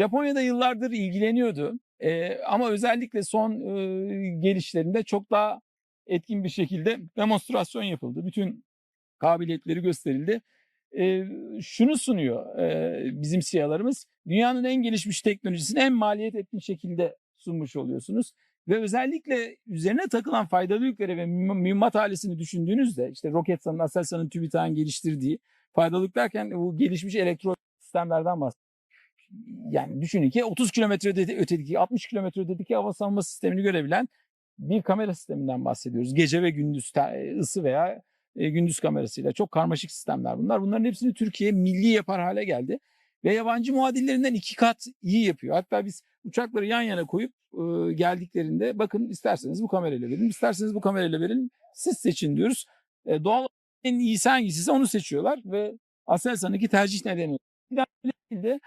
Japonya'da yıllardır ilgileniyordu. Ee, ama özellikle son e, gelişlerinde çok daha etkin bir şekilde demonstrasyon yapıldı. Bütün kabiliyetleri gösterildi. Ee, şunu sunuyor e, bizim SİHA'larımız. Dünyanın en gelişmiş teknolojisini en maliyet etkin şekilde sunmuş oluyorsunuz. Ve özellikle üzerine takılan faydalı yükleri ve mühim- mühimmat ailesini düşündüğünüzde işte Roketsan'ın, Aselsan'ın, TÜBİTAK'ın geliştirdiği faydalı derken bu gelişmiş elektro sistemlerden bahsediyoruz. Yani düşünün ki 30 kilometre ötedeki, ötedeki 60 kilometre ötedeki hava savunma sistemini görebilen bir kamera sisteminden bahsediyoruz. Gece ve gündüz te- ısı veya e, gündüz kamerasıyla çok karmaşık sistemler bunlar. Bunların hepsini Türkiye milli yapar hale geldi ve yabancı muadillerinden iki kat iyi yapıyor. Hatta biz uçakları yan yana koyup e, geldiklerinde bakın isterseniz bu kamerayla verin, isterseniz bu kamerayla verin. Siz seçin diyoruz. E, doğal en iyisi hangisiyse onu seçiyorlar ve Aselsan'ınki tercih nedeni. Bir de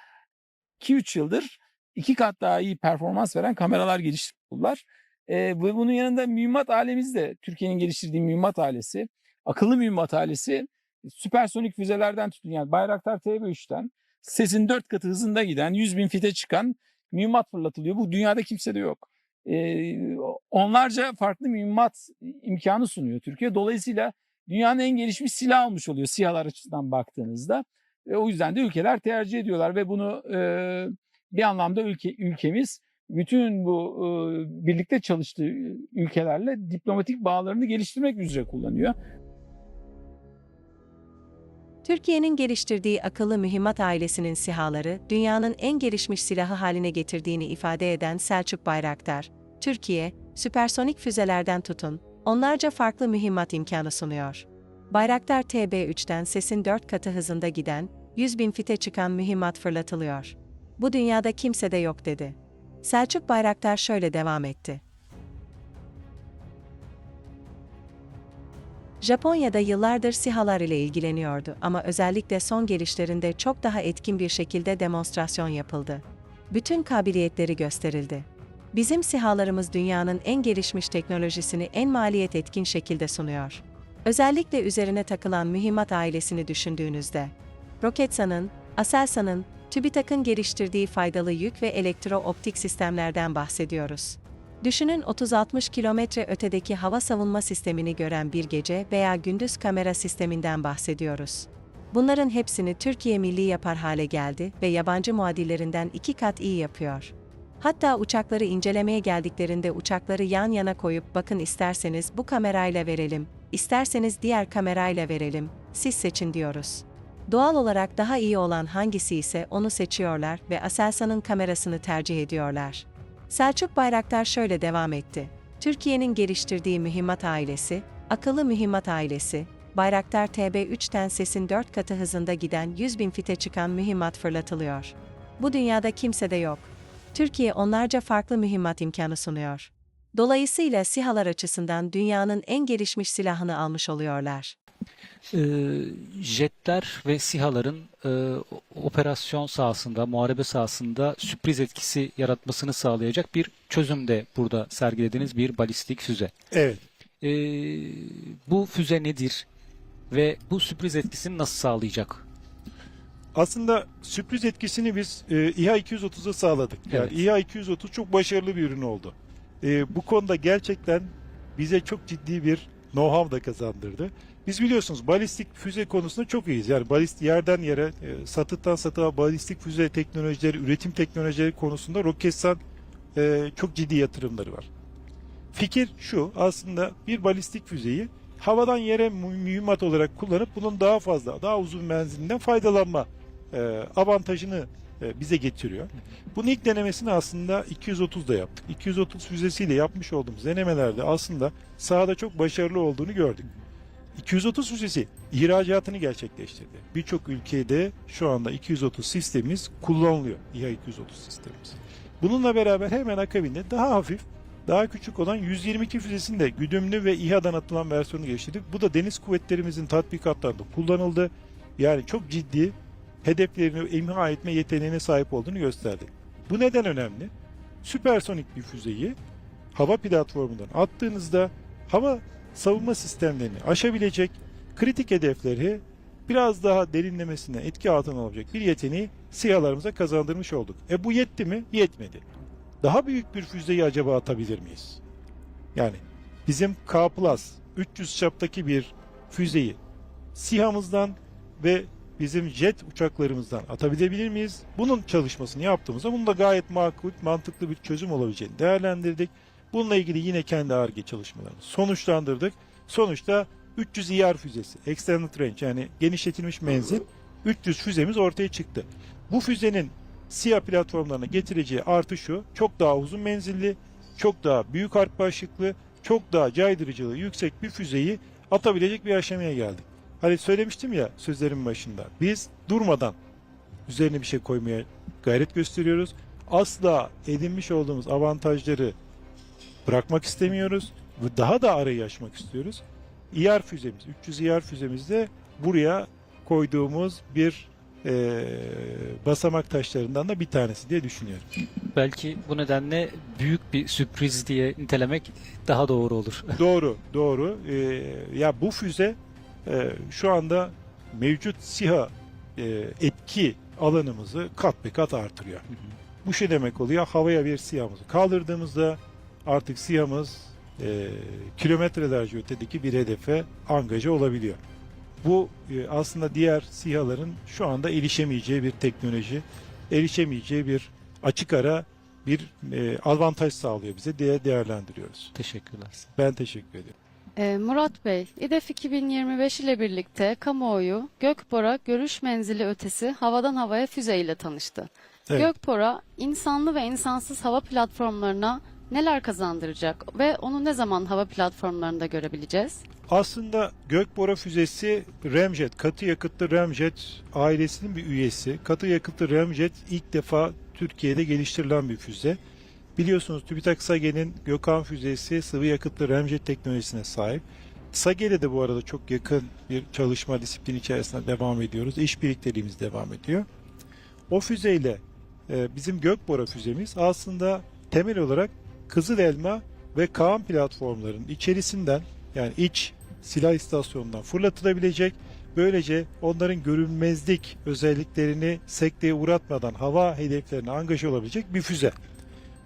2-3 yıldır iki kat daha iyi performans veren kameralar geliştirdiler. E, ve bunun yanında mühimmat ailemiz de Türkiye'nin geliştirdiği mühimmat ailesi, akıllı mühimmat ailesi süpersonik füzelerden tutun yani Bayraktar TB3'ten sesin dört katı hızında giden 100 bin fite çıkan mühimmat fırlatılıyor. Bu dünyada kimsede yok. Ee, onlarca farklı mühimmat imkanı sunuyor Türkiye. Dolayısıyla dünyanın en gelişmiş silah almış oluyor SİHA'lar açısından baktığınızda. E, o yüzden de ülkeler tercih ediyorlar ve bunu e, bir anlamda ülke ülkemiz bütün bu e, birlikte çalıştığı ülkelerle diplomatik bağlarını geliştirmek üzere kullanıyor. Türkiye'nin geliştirdiği akıllı mühimmat ailesinin sihaları, dünyanın en gelişmiş silahı haline getirdiğini ifade eden Selçuk Bayraktar, Türkiye, süpersonik füzelerden tutun, onlarca farklı mühimmat imkanı sunuyor. Bayraktar TB3'ten sesin 4 katı hızında giden, 100 bin fite çıkan mühimmat fırlatılıyor. Bu dünyada kimsede yok dedi. Selçuk Bayraktar şöyle devam etti. Japonya'da yıllardır SİHA'lar ile ilgileniyordu ama özellikle son gelişlerinde çok daha etkin bir şekilde demonstrasyon yapıldı. Bütün kabiliyetleri gösterildi. Bizim SİHA'larımız dünyanın en gelişmiş teknolojisini en maliyet etkin şekilde sunuyor. Özellikle üzerine takılan mühimmat ailesini düşündüğünüzde, Roketsan'ın, Aselsan'ın, TÜBİTAK'ın geliştirdiği faydalı yük ve elektro-optik sistemlerden bahsediyoruz. Düşünün 30-60 kilometre ötedeki hava savunma sistemini gören bir gece veya gündüz kamera sisteminden bahsediyoruz. Bunların hepsini Türkiye milli yapar hale geldi ve yabancı muadillerinden iki kat iyi yapıyor. Hatta uçakları incelemeye geldiklerinde uçakları yan yana koyup bakın isterseniz bu kamerayla verelim, isterseniz diğer kamerayla verelim, siz seçin diyoruz. Doğal olarak daha iyi olan hangisi ise onu seçiyorlar ve Aselsan'ın kamerasını tercih ediyorlar. Selçuk Bayraktar şöyle devam etti. Türkiye'nin geliştirdiği mühimmat ailesi, akıllı mühimmat ailesi, Bayraktar TB3'ten sesin 4 katı hızında giden 100 bin fite çıkan mühimmat fırlatılıyor. Bu dünyada kimsede yok. Türkiye onlarca farklı mühimmat imkanı sunuyor. Dolayısıyla SİHA'lar açısından dünyanın en gelişmiş silahını almış oluyorlar. Ee, jetler ve SİHA'ların e, operasyon sahasında, muharebe sahasında sürpriz etkisi yaratmasını sağlayacak bir çözüm de burada sergilediğiniz bir balistik füze. Evet. Ee, bu füze nedir ve bu sürpriz etkisini nasıl sağlayacak? Aslında sürpriz etkisini biz e, İHA 230'a sağladık. Yani Evet. İHA 230 çok başarılı bir ürün oldu. E, bu konuda gerçekten bize çok ciddi bir know-how da kazandırdı. Biz biliyorsunuz balistik füze konusunda çok iyiyiz. Yani balist yerden yere, e, satıttan satığa balistik füze teknolojileri, üretim teknolojileri konusunda Roketsan e, çok ciddi yatırımları var. Fikir şu aslında bir balistik füzeyi havadan yere mü- mühimmat olarak kullanıp bunun daha fazla, daha uzun menzilinden faydalanma e, avantajını bize getiriyor. Bunun ilk denemesini aslında 230'da yaptık. 230 füzesiyle yapmış olduğumuz denemelerde aslında sahada çok başarılı olduğunu gördük. 230 füzesi ihracatını gerçekleştirdi. Birçok ülkede şu anda 230 sistemimiz kullanılıyor. İHA 230 sistemimiz. Bununla beraber hemen akabinde daha hafif, daha küçük olan 122 füzesinin de güdümlü ve İHA'dan atılan versiyonu geliştirdik. Bu da deniz kuvvetlerimizin tatbikatlarında kullanıldı. Yani çok ciddi hedeflerini imha etme yeteneğine sahip olduğunu gösterdi. Bu neden önemli? Süpersonik bir füzeyi hava platformundan attığınızda hava savunma sistemlerini aşabilecek kritik hedefleri biraz daha derinlemesine etki altına alacak bir yeteneği SİHA'larımıza kazandırmış olduk. E bu yetti mi? Yetmedi. Daha büyük bir füzeyi acaba atabilir miyiz? Yani bizim K Plus 300 çaptaki bir füzeyi SİHA'mızdan ve bizim jet uçaklarımızdan atabilebilir miyiz? Bunun çalışmasını yaptığımızda bunun da gayet makul, mantıklı bir çözüm olabileceğini değerlendirdik. Bununla ilgili yine kendi ARGE çalışmalarını sonuçlandırdık. Sonuçta 300 IR füzesi, Extended Range yani genişletilmiş menzil 300 füzemiz ortaya çıktı. Bu füzenin SİHA platformlarına getireceği artı şu, çok daha uzun menzilli, çok daha büyük harp başlıklı, çok daha caydırıcılığı yüksek bir füzeyi atabilecek bir aşamaya geldik. Hani söylemiştim ya sözlerimin başında. Biz durmadan üzerine bir şey koymaya gayret gösteriyoruz. Asla edinmiş olduğumuz avantajları bırakmak istemiyoruz ve daha da arayı açmak istiyoruz. İR füzemiz, 300 İR füzemiz de buraya koyduğumuz bir eee, basamak taşlarından da bir tanesi diye düşünüyorum. Belki bu nedenle büyük bir sürpriz diye nitelemek daha doğru olur. doğru, doğru. Eee, ya bu füze eee, şu anda mevcut SİHA eee, etki alanımızı kat be kat artırıyor. Bu şey demek oluyor. Havaya bir SİHA'mızı kaldırdığımızda artık SİHA'mız eee kilometrelerce ötedeki bir hedefe angaja olabiliyor. Bu e, aslında diğer SİHA'ların şu anda erişemeyeceği bir teknoloji, erişemeyeceği bir açık ara bir e, avantaj sağlıyor bize diye değerlendiriyoruz. Teşekkürler. Ben teşekkür ediyorum. Ee, Murat Bey, İDEF 2025 ile birlikte kamuoyu Gökbora görüş menzili ötesi havadan havaya füze ile tanıştı. Evet. Gökbora, insanlı ve insansız hava platformlarına neler kazandıracak ve onu ne zaman hava platformlarında görebileceğiz? Aslında Gökbora füzesi Ramjet, katı yakıtlı Ramjet ailesinin bir üyesi. Katı yakıtlı Ramjet ilk defa Türkiye'de geliştirilen bir füze. Biliyorsunuz TÜBİTAK SAGE'nin Gökhan füzesi sıvı yakıtlı Ramjet teknolojisine sahip. SAGE'yle de bu arada çok yakın bir çalışma disiplini içerisinde devam ediyoruz. İş birlikteliğimiz devam ediyor. O füzeyle e, bizim Gökbora füzemiz aslında temel olarak Kızıl Elma ve Kaan platformlarının içerisinden yani iç silah istasyonundan fırlatılabilecek. Böylece onların görünmezlik özelliklerini sekteye uğratmadan hava hedeflerine angaja olabilecek bir füze.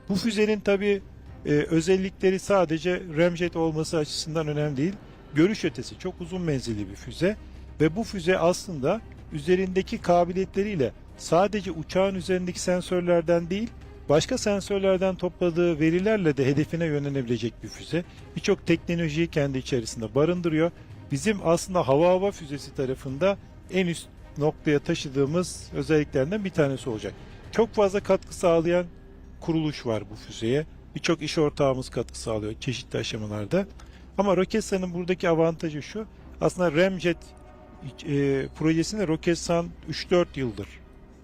Bu füzenin tabi özellikleri sadece remjet olması açısından önemli değil. Görüş ötesi çok uzun menzilli bir füze ve bu füze aslında üzerindeki kabiliyetleriyle sadece uçağın üzerindeki sensörlerden değil başka sensörlerden topladığı verilerle de hedefine yönlenebilecek bir füze. Birçok teknolojiyi kendi içerisinde barındırıyor. Bizim aslında hava hava füzesi tarafında en üst noktaya taşıdığımız özelliklerinden bir tanesi olacak. Çok fazla katkı sağlayan kuruluş var bu füzeye. Birçok iş ortağımız katkı sağlıyor çeşitli aşamalarda. Ama Roketsan'ın buradaki avantajı şu. Aslında Ramjet e, projesine Roketsan 3-4 yıldır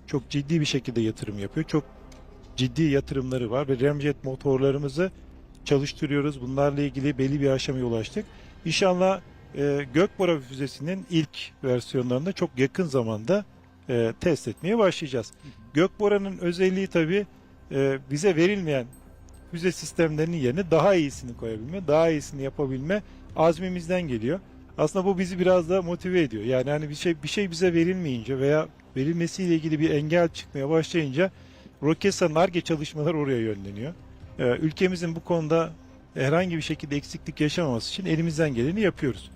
çok ciddi bir şekilde yatırım yapıyor. Çok ciddi yatırımları var ve Ramjet motorlarımızı çalıştırıyoruz. Bunlarla ilgili belli bir aşamaya ulaştık. İnşallah e, Gökbora füzesinin ilk versiyonlarında çok yakın zamanda e, test etmeye başlayacağız. Gökbora'nın özelliği tabii e, bize verilmeyen füze sistemlerinin yerine daha iyisini koyabilme, daha iyisini yapabilme azmimizden geliyor. Aslında bu bizi biraz da motive ediyor. Yani hani bir şey bir şey bize verilmeyince veya verilmesiyle ilgili bir engel çıkmaya başlayınca Roketsan'ın ARGE çalışmaları oraya yönleniyor. Ee, ülkemizin bu konuda herhangi bir şekilde eksiklik yaşamaması için elimizden geleni yapıyoruz.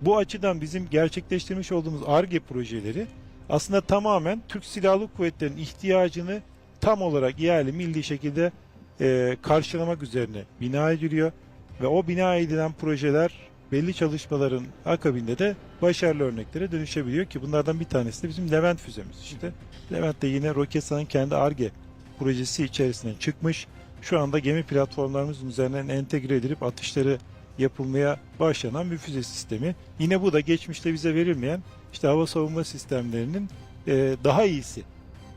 Bu açıdan bizim gerçekleştirmiş olduğumuz ARGE projeleri aslında tamamen Türk Silahlı Kuvvetleri'nin ihtiyacını tam olarak yerli milli şekilde e, karşılamak üzerine bina ediliyor ve o bina edilen projeler belli çalışmaların akabinde de başarılı örneklere dönüşebiliyor ki bunlardan bir tanesi de bizim Levent füzemiz işte. Levent de yine Roketsan'ın kendi ARGE projesi içerisinden çıkmış. Şu anda gemi platformlarımızın üzerinden entegre edilip atışları yapılmaya başlanan bir füze sistemi. Yine bu da geçmişte bize verilmeyen işte hava savunma sistemlerinin e, daha iyisi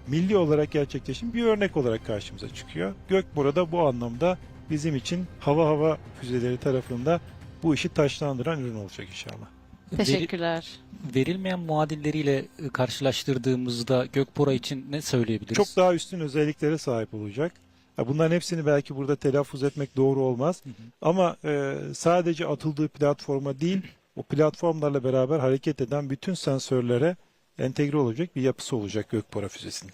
milli olarak gerçekleşen bir örnek olarak karşımıza çıkıyor. Gökbora da bu anlamda bizim için hava hava füzeleri tarafında bu işi taşlandıran ürün olacak inşallah. Teşekkürler. verilmeyen muadilleriyle e, karşılaştırdığımızda Gökbora için ne söyleyebiliriz? Çok daha üstün özelliklere sahip olacak. Bunların hepsini belki burada telaffuz etmek doğru olmaz. Hı hı. Ama e, sadece atıldığı platforma değil, o platformlarla beraber hareket eden bütün sensörlere entegre olacak bir yapısı olacak Gökbora füzesinin.